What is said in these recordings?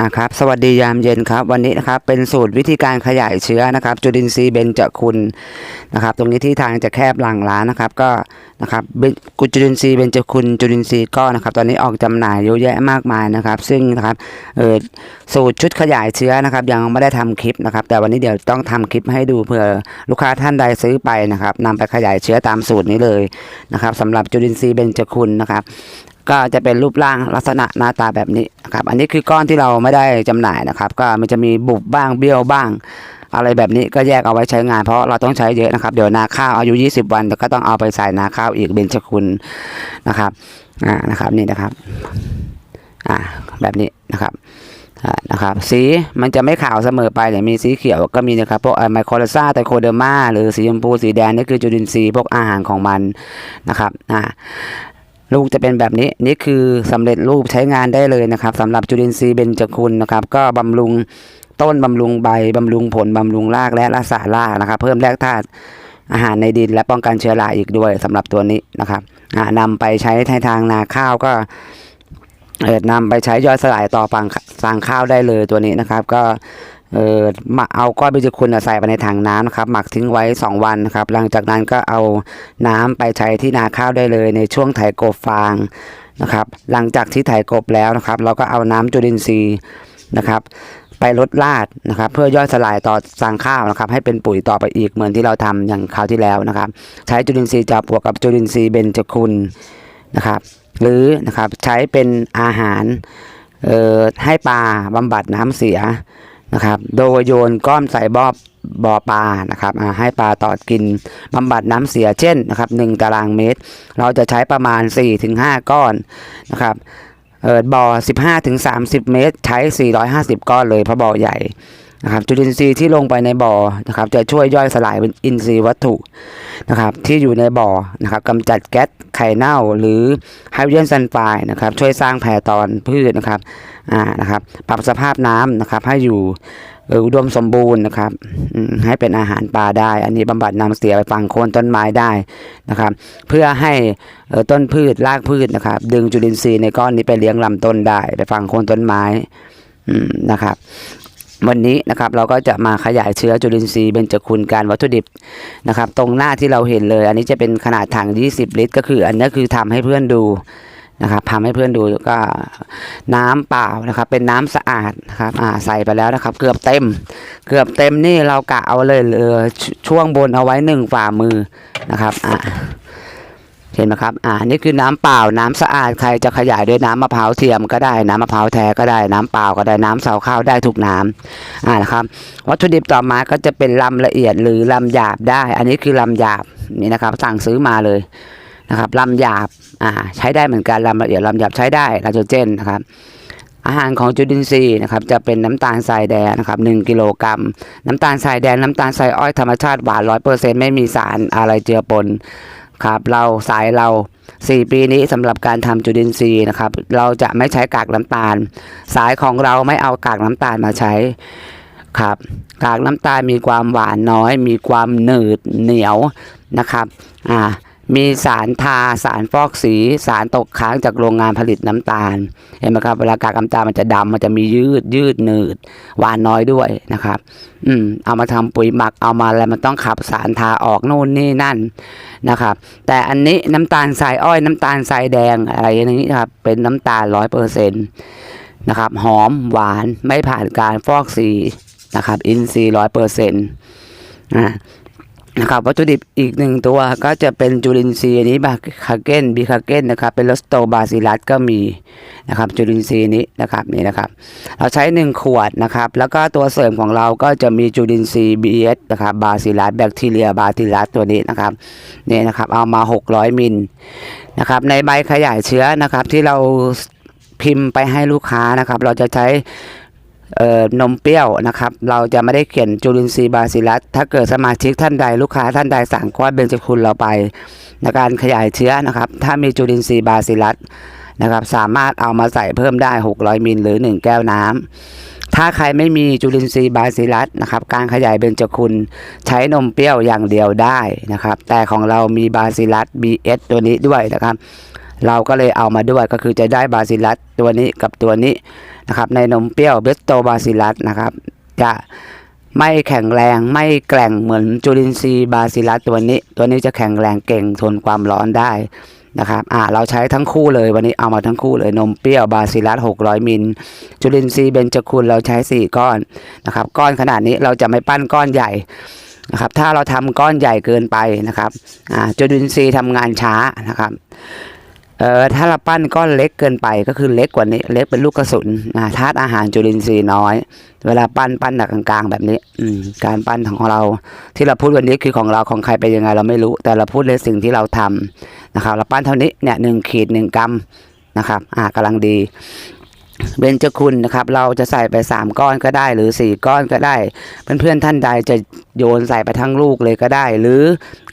อะครับสวัสดียามเย็นครับ วันนี้นะครับเป็นสูตรวิธีการขยายเชื้อนะครับ จุลินทรีย์เบญจคุณนะครับ ตรงนี้ที่ทางจะแคบหลังร้านนะครับ ก็นะครับกุจุลินทรีย์เบญจคุณจุลินทรีย์ก็นะครับ ตอนนี้ออกจำหน่ายเยอะแยะมากมายนะครับ ซึ่งนะครับเออสูตรชุดขยายเชื้อนะครับ ยังไม่ได้ทำคลิปนะครับ แต่วันนี้เดี๋ยวต้องทำคลิปให้ดูเผื่อลูกค้าท่านใดซื้อไปนะครับนำไปขยายเชื้อตามสูตรนี้เลยนะครับสำหรับจุลินทรีย์เบญจคุณนะครับ ก็จะเป็นรูปร่างลักษณะหน้าตาแบบนี้ครับอันนี้คือก้อนที่เราไม่ได้จำหน่ายนะครับ ก็มันจะมีบุบบ้างเบี้ยวบ้าง อะไรแบบนี้ก็แยกเอาไว้ใช้งานเพราะเราต้องใช้เยอะนะครับเดี๋ยวนาข้าวอายุ 20 วันก็ต้องเอาไปใส่นาข้าวอีกเบญจคุณนะครับอ่านะครับนี่นะครับอ่าแบบนี้นะครับอ่านะครับสีมันจะไม่ขาวเสมอไปเนี่ยมีสีเขียวก็มีนะครับพวกไมโครซาไตโคเดอร์มาหรือสีชมพูสีแดงนี่คือจุลินทรีย์พวกอาหารของมันนะครับอ่า ลูกจะเป็นแบบนี้นี่คือสำเร็จรูปใช้งานได้เลยนะครับสำหรับจุลินทรีย์เบญจคุณนะครับ ก็บำรุงต้นบำรุงใบบำรุงผลบำรุงรากและรักษารากนะครับ เพิ่มแร่ธาตุอาหารในดินและป้องกันเชื้อราอีกด้วยสำหรับตัวนี้นะครับอ่านำไปใช้ในทางนาข้าวก็เออนำไปใช้ย่อยสลายต่อฟังฟางข้าวได้เลยตัวนี้นะครับ ก็ เออมาเอาก้อนเบญจคุณใส่ไปในถังน้ำนะครับ หมักทิ้งไว้ 2 วันนะครับ หลังจากนั้นก็เอาน้ำไปใช้ที่นาข้าวได้เลยในช่วงไถกบฟางนะครับ หลังจากที่ไถกบแล้วนะครับ เราก็เอาน้ำจุลินทรีย์นะครับไปลดลาดนะครับ เพื่อย่อยสลายต่อสางข้าวนะครับ ให้เป็นปุ๋ยต่อไปอีกเหมือนที่เราทำอย่างคราวที่แล้วนะครับ ใช้จุลินทรีย์จับบวกกับจุลินทรีย์เบญจคุณนะครับ หรือนะครับใช้เป็นอาหารเอ่อให้ปลาบำบัดน้ำเสีย นะครับ โดยโยนก้อนใส่บอบบ่อปลานะครับให้ปลาตอดกินบำบัดน้ำเสียเช่นนะครับ1ตารางเมตร เราจะใช้ประมาณ 4-5 ก้อนนะครับเออบ่อ 15-30 เมตร ใช้ 450 ก้อนเลยเพราะบ่อใหญ่ นะครับจุลินทรีย์ที่ลงไปในบ่อนะครับจะช่วยย่อยสลายเป็นอินทรีย์วัตถุนะครับที่อยู่ในบ่อนะครับกำจัดแก๊สไข่เน่าหรือไฮโดรเจนซัลไฟด์นะครับช่วยสร้างแพรตอนพืชนะครับอ่านะครับปรับสภาพน้ำนะครับให้อยู่อุดมสมบูรณ์นะครับให้เป็นอาหารปลาได้ อันนี้บำบัดน้ำเสียไปฝังโคนต้นไม้ได้นะครับ เพื่อให้ต้นพืชรากพืชนะครับ ดึงจุลินทรีย์ในก้อนนี้ไปเลี้ยงลำต้นได้ ไปฝังโคนต้นไม้นะครับ วันนี้นะครับเราก็จะมาขยายเชื้อจุลินทรีย์เบญจคุณการวัตถุดิบนะครับ ตรงหน้าที่เราเห็นเลย อันนี้จะเป็นขนาดถัง 20 ลิตร ก็คือ อันนี้คือทำให้เพื่อนดูนะครับทำให้เพื่อนดูก็น้ำเปล่านะครับ เป็นน้ำสะอาดนะครับอ่าใส่ไปแล้วนะครับ เกือบเต็ม เกือบเต็มนี่เรากะเอาเลยเออชช่วงบนเอาไว้หนึ่งฝ่ามือนะครับอ่า เห็นไหมครับ อ่า นี่คือน้ำเปล่า น้ำสะอาด ใครจะขยายด้วยน้ำมะพร้าวเทียมก็ได้ น้ำมะพร้าวแท้ก็ได้ น้ำเปล่าก็ได้ น้ำเสาข้าวได้ทุกน้ำอ่านะครับ วัตถุดิบต่อมาก็จะเป็นลำละเอียดหรือลำหยาบได้ อันนี้คือลำหยาบนี่นะครับ สั่งซื้อมาเลยนะครับลำหยาบ อ่า ใช้ได้เหมือนกันลำละเอียดลำหยาบใช้ได้ไนโตรเจนนะครับ อาหารของจุลินทรีย์นะครับจะเป็นน้ำตาลทรายแดงนะครับหนึ่งกิโลกรัม น้ำตาลทรายแดงน้ำตาลทรายอ้อยธรรมชาติหวานร้อยเปอร์เซ็นต์ไม่มีสารอะไรเจือปน ครับเราสายเรา 4 ปีนี้สำหรับการทำจุลินทรีย์นะครับ เราจะไม่ใช้กากน้ำตาล สายของเราไม่เอากากน้ำตาลมาใช้ครับกากน้ำตาลมีความหวานน้อย มีความหนืดเหนียวนะครับอ่า มีสารทาสารฟอกสีสารตกค้างจากโรงงานผลิตน้ำตาล เห็นไหมครับ เวลากากน้ำตาลมันจะดำมันจะมียืดยืดหนืดหวานน้อยด้วยนะครับ อืมเอามาทำปุ๋ยหมักเอามาแล้วมันต้องขับสารทาออกนู่นนี่นั่นนะครับ แต่อันนี้น้ำตาลทรายอ้อยน้ำตาลทรายแดงอะไรอย่างนี้ครับเป็นน้ำตาลร้อยเปอร์เซ็นต์นะครับ หอมหวานไม่ผ่านการฟอกสีนะครับ อินทรีย์ร้อยเปอร์เซ็นต์อ่า นะครับวัตถุดิบอีกหนึ่งตัวก็จะเป็นจุลินทรีย์อันนี้บาคาเกนบีคาเกนนะครับเป็นลอสโตบาซิลัสก็มีนะครับจุลินทรีย์นี้นะครับนี่นะครับ เราใช้ 1 ขวดนะครับ แล้วก็ตัวเสริมของเราก็จะมีจุลินทรีย์บีเอสนะครับบาซิลัสแบคทีเรียบาซิลัสตัวนี้นะครับนี่นะครับเอามา 600 มิลนะครับในใบขยายเชื้อนะครับที่เราพิมพ์ไปให้ลูกค้านะครับ เราจะใช้ นมเปรี้ยวนะครับ เราจะไม่ได้เขียนจุลินทรีย์บาซิลัส ถ้าเกิดสมาชิกท่านใดลูกค้าท่านใดสั่งก้อนเบญจคุณเราไปในการขยายเชื้อนะครับ ถ้ามีจุลินทรีย์บาซิลัสนะครับสามารถเอามาใส่เพิ่มได้ 600มิลหรือ 1 แก้วน้ำถ้าใครไม่มีจุลินทรีย์บาซิลัสนะครับการขยายเบญจคุณใช้นมเปรี้ยวอย่างเดียวได้นะครับ แต่ของเรามีบาซิลัส BS ตัวนี้ด้วยนะครับ เราก็เลยเอามาด้วยก็คือจะได้บาซิลัสตัวนี้กับตัวนี้นะครับ ในนมเปรี้ยวเบสโตบาซิลัสนะครับ จะไม่แข็งแรงไม่แกร่งเหมือนจุลินทรีย์บาซิลัสตัวนี้ ตัวนี้จะแข็งแรงเก่งทนความร้อนได้นะครับอ่าเราใช้ทั้งคู่เลยวันนี้เอามาทั้งคู่เลยนมเปรี้ยวบาซิลัส600 มิล จุลินทรีย์เบญจคุณเราใช้ 4 ก้อนนะครับ ก้อนขนาดนี้เราจะไม่ปั้นก้อนใหญ่นะครับ ถ้าเราทำก้อนใหญ่เกินไปนะครับอ่าจุลินทรีย์ทำงานช้านะครับ เอ่อถ้าเราปั้นก้อนเล็กเกินไปก็คือเล็กกว่านี้ เล็กเป็นลูกกระสุนนะธาตุอาหารจุลินทรีย์น้อย เวลาปั้นปั้นหนักกลางๆ แบบนี้ อืมการปั้นของเรา ที่เราพูดวันนี้คือของเราของใครเป็นยังไง เราไม่รู้ แต่เราพูดในสิ่งที่เราทำนะครับเราปั้นเท่านี้เนี่ยหนึ่งขีดหนึ่งกรัมนะครับ อ่ากำลังดีเบญจคุณนะครับ เราจะใส่ไปสามก้อนก็ได้ หรือสี่ก้อนก็ได้เพื่อนๆท่านใดจะโยนใส่ไปทั้งลูกเลยก็ได้ หรือ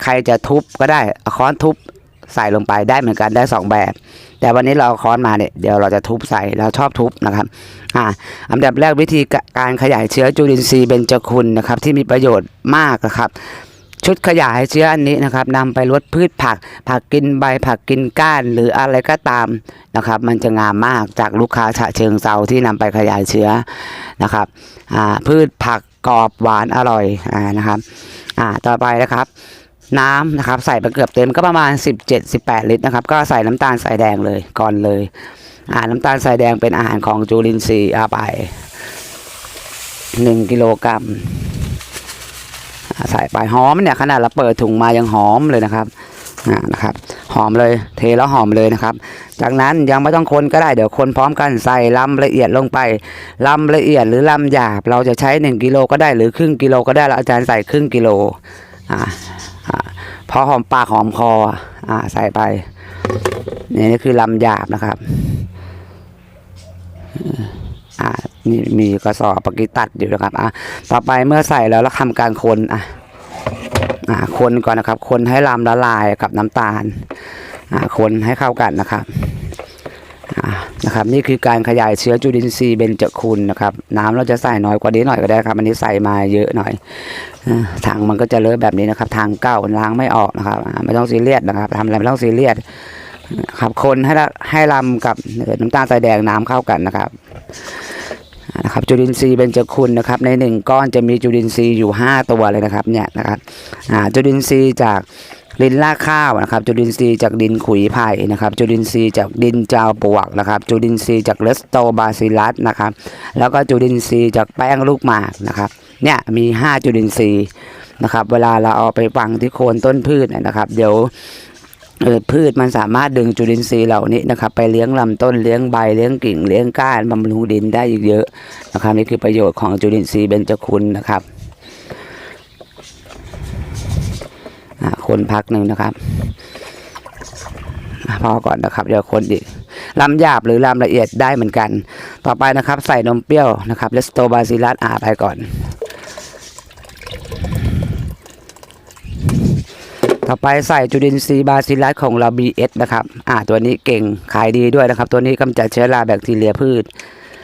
ใครจะทุบก็ได้อค้อนทุบ ใส่ลงไปได้เหมือนกันได้สองแบบ แต่วันนี้เราค้อนมาเนี่ยเดี๋ยวเราจะทุบใส่เราชอบทุบนะครับอ่าอันดับแรกวิธีการขยายเชื้อจุลินทรีย์เบญจคุณนะครับที่มีประโยชน์มากนะครับชุดขยายเชื้ออันนี้นะครับนำไปลดพืชผัก ผักกินใบผักกินก้าน หรืออะไรก็ตามนะครับ มันจะงามมากจากลูกค้าฉะเชิงเซาที่นำไปขยายเชื้อนะครับอ่าพืชผักกรอบหวานอร่อยอนะครับอ่าต่อไปนะครับ น้ำนะครับ ใส่ไปเกือบเต็มก็ประมาณ 17-18 ลิตรนะครับ ก็ใส่น้ำตาลใส่แดงเลยก่อนเลยอ่าน้ำตาลใส่แดงเป็นอาหารของจุลินทรีย์อาไปหนึ่งกิโลกรัมใส่ไปหอมเนี่ยขนาดเราเปิดถุงมายังหอมเลยนะครับอ่านะครับ หอมเลยเทแล้วหอมเลยนะครับ จากนั้นยังไม่ต้องคนก็ได้เดี๋ยวคนพร้อมกันใส่ลำละเอียดลงไปลำละเอียดหรือลำหยาบ เราจะใช้1กิโลก็ได้หรือครึ่งกิโลก็ได้แล้วอาจารย์ใส่ครึ่งกิโลอ่า พอหอมปากหอมคอ อ่า ใส่ไปนี่นี่คือลำหยาบนะครับ อ่านี่มีกระสอบปกิตัดอยู่นะครับ อะต่อไปเมื่อใส่แล้วเราทำการคนอะอ่าคนก่อนนะครับ คนให้ลำละลายกับน้ำตาล อ่า คนให้เข้ากันนะครับ นะครับนี่คือการขยายเชื้อจุลินทรีย์เบญจคุณนะครับ น้ำเราจะใส่น้อยกว่านี้หน่อยก็ได้ครับอันนี้ใส่มาเยอะหน่อยอ่าถังมันก็จะเลอะแบบนี้นะครับ ทางเก่าล้างไม่ออกนะครับ ไม่ต้องซีเรียสนะครับทำอะไรไม่ต้องซีเรียสครับคนให้ละให้ลำกับน้ำตาลทรายแดงน้ำเข้ากันนะครับนะครับจุลินทรีย์เบญจคุณนะครับในหนึ่งก้อนจะมีจุลินทรีย์อยู่ 5 ตัวเลยนะครับเนี่ยนะครับจุลินทรีย์จาก ดินรากข้าวนะครับ จุลินทรีย์จากดินขุยไผ่นะครับ จุลินทรีย์จากดินจาวปลวกนะครับ จุลินทรีย์จากเลสโตบาซิลัสนะครับ แล้วก็จุลินทรีย์จากแป้งลูกหมากนะครับ เนี่ยมี 5 จุลินทรีย์นะครับ เวลาเราเอาไปฝังที่โคนต้นพืชนนะครับ เดี๋ยวพืชมันสามารถดึงจุลินทรีย์เหล่านี้นะครับไปเลี้ยงลำต้นเลี้ยงใบเลี้ยงกิ่งเลี้ยงก้านบำรุงดินได้อีกเยอะนะครับนี่คือประโยชน์ของจุลินทรีย์เบญจคุณนะครับอ่า คนพักหนึ่งนะครับพอก่อนนะครับเดี๋ยวคนอีกลำหยาบหรือลำละเอียดได้เหมือนกัน ต่อไปนะครับ ใส่นมเปรี้ยวนะครับเลสโตบาซิลัสอาไปก่อน ต่อไปใส่จุลินทรีย์บาซิลัสของเรา BS นะครับอ่าตัวนี้เก่งขายดีด้วยนะครับ ตัวนี้กำจัดเชื้อราแบคทีเรียพืช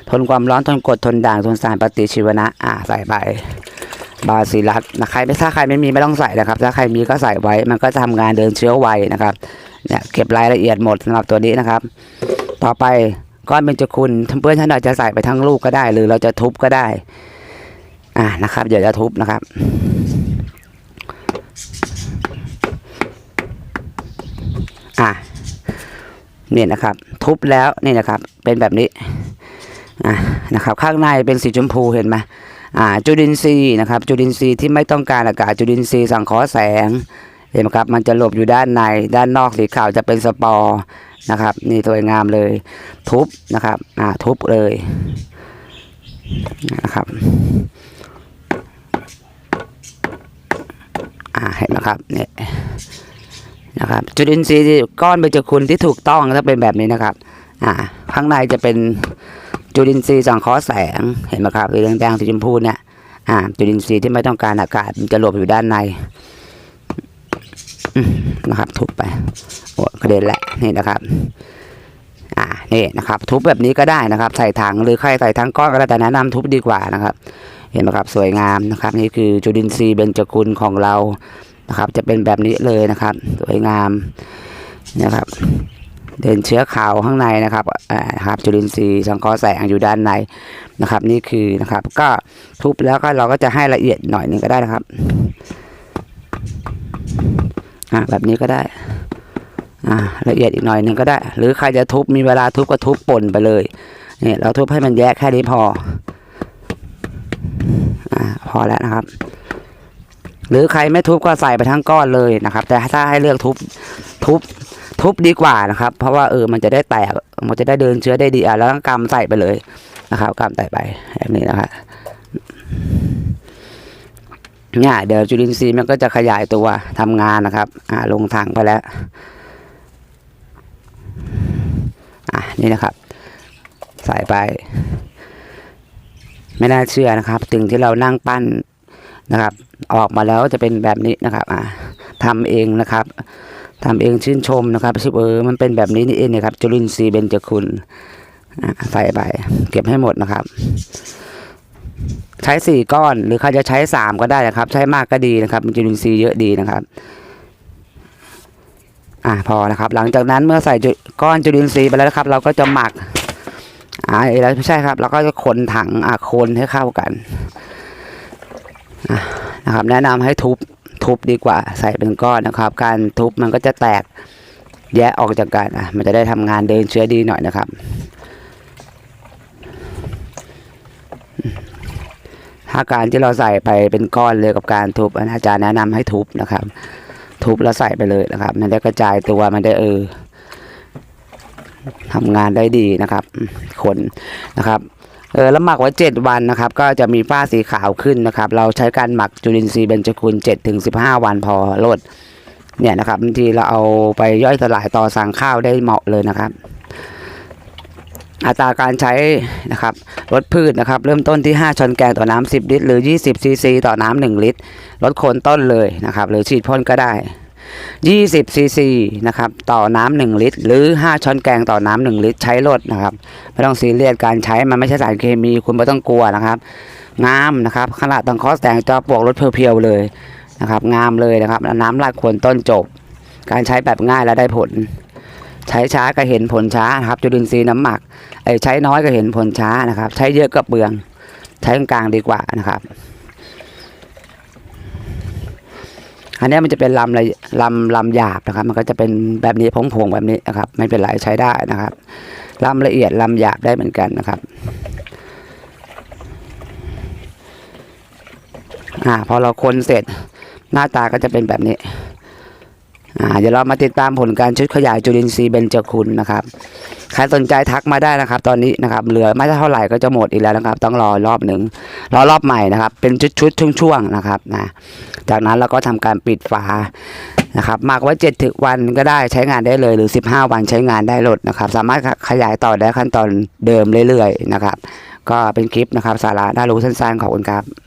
ทนความร้อนทนกรดทนด่างทนสารปฏิชีวนะอ่าใส่ไป บาซิลัสนะใครไม่ถ้าใครไม่มีไม่ต้องใส่นะครับ ถ้าใครมีก็ใส่ไว้ มันก็จะทำงานเดินเชื้อไวนะครับเนี่ยเก็บรายละเอียดหมดสำหรับตัวนี้นะครับ ต่อไปก้อนเบญจคุณเพื่อนท่านใดจะใส่ไปทั้งลูกก็ได้ หรือเราจะทุบก็ได้อ่านะครับเดี๋ยวจะทุบนะครับอะเนี่ยนะครับ ทุบแล้วนี่นะครับ เป็นแบบนี้อะนะครับ ข้างในเป็นสีชมพูเห็นไหม อ่าจุลินทรีย์นะครับ จุลินทรีย์ที่ไม่ต้องการอากาศจุลินทรีย์สังเคราะห์แสงเห็นไหมครับมันจะหลบอยู่ด้านในด้านนอกสีขาวจะเป็นสปอร์นะครับ นี่สวยงามเลย ทุบนะครับอ่าทุบเลยนะครับอ่าเห็นไหมครับเนี่ยนะครับจุลินทรีย์ก้อนเบญจคุณที่ถูกต้องถ้าเป็นแบบนี้นะครับอ่าข้างในจะเป็น จุลินทรีย์สังเคราะห์แสงเห็นไหมครับสีแดงๆสีชมพูเนี่ยอ่าจุลินทรีย์ที่ไม่ต้องการอากาศมันจะหลบอยู่ด้านในนะครับ ทุบไปโอ้กระเด็นแหละนี่นะครับ อ่านี่นะครับ ทุบแบบนี้ก็ได้นะครับ ใส่ถังหรือใครใส่ทั้งก้อนก็ได้แต่แนะนำทุบดีกว่านะครับ เห็นไหมครับสวยงามนะครับ นี่คือจุลินทรีย์เบญจคุณของเรานะครับ จะเป็นแบบนี้เลยนะครับ สวยงามนะครับ เดินเชื้อขาวข้างในนะครับอ่าครับจุลินทรีย์สังเคราะห์แสงอยู่ด้านในนะครับ นี่คือนะครับ ก็ทุบแล้วก็เราก็จะให้ละเอียดหน่อยนึงก็ได้นะครับอ่าแบบนี้ก็ได้อ่าละเอียดอีกหน่อยนึงก็ได้ หรือใครจะทุบมีเวลาทุบก็ทุบป่นไปเลยเนี่ยเราทุบให้มันแยกแค่นี้พออ่าพอแล้วนะครับ หรือใครไม่ทุบก็ใส่ไปทั้งก้อนเลยนะครับ แต่ถ้าให้เลือกทุบทุบ ทุบดีกว่านะครับ เพราะว่าเออมันจะได้แตกมันจะได้เดินเชื้อได้ดีอะแล้วก็กำใส่ไปเลยนะครับกำใส่ไปแบบนี้นะครับเนี่ยเดี๋ยวจุลินทรีย์มันก็จะขยายตัวทำงานนะครับ อ่าลงถังไปแล้ว อะนี่นะครับ ใส่ไป ไม่น่าเชื่อนะครับสิ่งที่เรานั่งปั้นนะครับ ออกมาแล้วจะเป็นแบบนี้นะครับ อ่าทำเองนะครับ ทำเองชื่นชมนะครับชิบเออมันเป็นแบบนี้นี่เองนะครับจุลินทรีย์เบญจคุณใส่ไปเก็บให้หมดนะครับ ใช้สี่ก้อนหรือใครจะใช้สามก็ได้นะครับ ใช้มากก็ดีนะครับจุลินทรีย์เยอะดีนะครับอ่าพอนะครับ หลังจากนั้นเมื่อใส่จุก้อนจุลินทรีย์ไปแล้วนะครับ เราก็จะหมักอ่าแล้วไม่ใช่ครับ เราก็จะคนถังอ่าคนให้เข้ากันอะนะครับ แนะนำให้ทุบ ทุบดีกว่า ใส่เป็นก้อนนะครับ การทุบมันก็จะแตกแยกออกจากกันอะมันจะได้ทำงานเดินเชื้อดีหน่อยนะครับ ถ้าการที่เราใส่ไปเป็นก้อนเลยกับการทุบอาจารย์แนะนำให้ทุบนะครับ ทุบแล้วใส่ไปเลยนะครับ มันได้กระจายตัวมันได้เออทำงานได้ดีนะครับคนนะครับ เออแล้วหมักไว้เจ็ดวันนะครับ ก็จะมีฝ้าสีขาวขึ้นนะครับ เราใช้การหมักจุลินทรีย์เบญจคุณเจ็ดถึงสิบห้าวันพอลดเนี่ยนะครับบางทีเราเอาไปย่อยสลายต่อสั่งข้าวได้เหมาะเลยนะครับ อัตราการใช้นะครับลดพืชนะครับ เริ่มต้นที่ 5ช้อนแกงต่อน้ำ10 ลิตร หรือ 20ซีซีต่อน้ำ1ลิตรลดโคนต้นเลยนะครับ หรือฉีดพ่นก็ได้ 20ซีซีนะครับต่อน้ำ1ลิตร หรือ 5 ช้อนแกงต่อน้ำ1ลิตรใช้ลดนะครับ ไม่ต้องซีเรียสการใช้มันไม่ใช่สารเคมีคุณไม่ต้องกลัวนะครับ งามนะครับขนาดตังคอสแต่งจอปลวกรถเพียวๆเลยนะครับ งามเลยนะครับแล้วน้ำราดโคนต้นจบ การใช้แบบง่ายและได้ผล ใช้ช้าก็เห็นผลช้านะครับ จุลินทรีย์น้ำหมักไอ้ใช้น้อยก็เห็นผลช้านะครับ ใช้เยอะก็เปลือง ใช้กลางดีกว่านะครับ อันนี้มันจะเป็นลำลยลำลำหยาบนะครับ มันก็จะเป็นแบบนี้พงๆแบบนี้นะครับ ไม่เป็นไรใช้ได้นะครับลำละเอียดลำหยาบได้เหมือนกันนะครับอ่าพอเราคนเสร็จหน้าตาก็จะเป็นแบบนี้ เดี๋ยวเรามาติดตามผลการชุดขยายจุลินทรีย์เบญจคุณนะครับ ใครสนใจทักมาได้นะครับ ตอนนี้นะครับเหลือไม่เท่าไหร่ก็จะหมดอีกแล้วนะครับ ต้องรอรอบหนึ่งรอรอบใหม่นะครับ เป็นชุดๆช่วงๆนะครับนะจากนั้นเราก็ทำการปิดฝานะครับหมักไว้7ถึงวันก็ได้ใช้งานได้เลยหรือ 15 วันใช้งานได้ลดนะครับ สามารถขยายต่อได้ขั้นตอนเดิมเรื่อยๆนะครับ ก็เป็นคลิปนะครับ สาระน่ารู้สั้นๆขอบคุณครับ